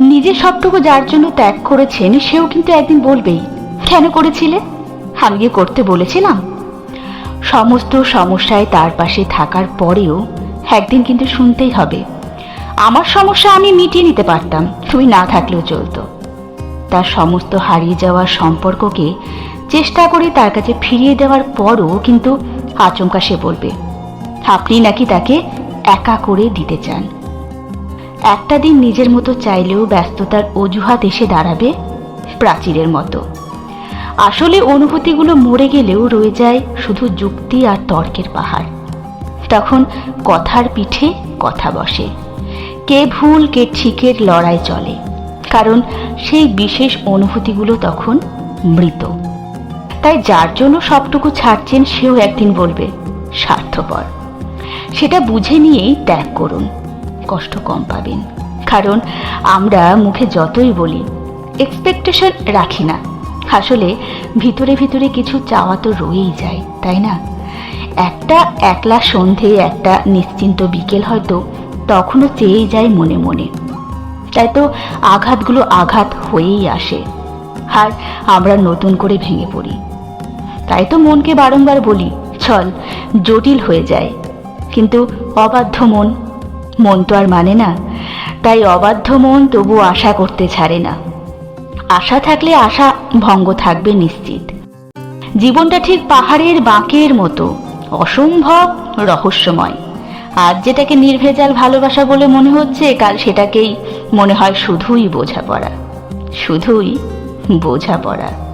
নিজের সবটুকু যার জন্য ত্যাগ করেছেন, সেও কিন্তু একদিন বলবেই, কেন করেছিলে? আমি গিয়ে করতে বলেছিলাম। সমস্ত সমস্যায় তার পাশে থাকার পরেও একদিন কিন্তু শুনতেই হবে, আমার সমস্যা আমি মিটিয়ে নিতে পারতাম, তুমি না থাকলেও চলতো। তার সমস্ত হারিয়ে যাওয়ার সম্পর্ককে চেষ্টা করে তার কাছে ফিরিয়ে দেওয়ার পরও কিন্তু আচমকা সে বলবে, আপনি নাকি তাকে একা করে দিতে চান? একটা দিন নিজের মতো চাইলেও ব্যস্ততার অজুহাত এসে দাঁড়াবে প্রাচীরের মতো। আসলে অনুভূতিগুলো মরে গেলেও রয়ে যায় শুধু যুক্তি আর তর্কের পাহাড়। তখন কথার পিঠে কথা বসে। কে ভুল, কে ঠিকের লড়াই চলে। কারণ সেই বিশেষ অনুভূতিগুলো তখন মৃত। তাই যার জন্য সবটুকু ছাড়ছেন সেও একদিন বলবে, স্বার্থপর। সেটা বুঝে নিয়েই ত্যাগ করুন। কষ্ট কম পাবেন। কারণ আমরা মুখে যতই বলি এক্সপেকটেশন রাখি না। আসলে ভিতরে ভিতরে কিছু চাওয়া তো রয়েই যায়, তাই না? একটা একলা সন্ধে, একটা নিশ্চিন্ত বিকেল হয়তো তখনও চেয়েই যায় মনে মনে। তাই তো আঘাতগুলো আঘাত হয়েই আসে। আর আমরা নতুন করে ভেঙে পড়ি। তাই তো মনকে বারংবার বলি, চল, জটিল হয়ে যায়। কিন্তু অবাধ্য মন মন তো আর মানে না। তাই অবাধ্য মন তবু আশা করতে ছাড়ে না। আশা থাকলে আশা ভঙ্গ থাকবে নিশ্চিত। জীবনটা ঠিক পাহাড়ের বাঁকের মতো, অসম্ভব রহস্যময়। আজ যেটাকে নির্ভেজাল ভালোবাসা বলে মনে হচ্ছে, কাল সেটাকেই মনে হয় শুধুই বোঝাপড়া। শুধুই বোঝাপড়া।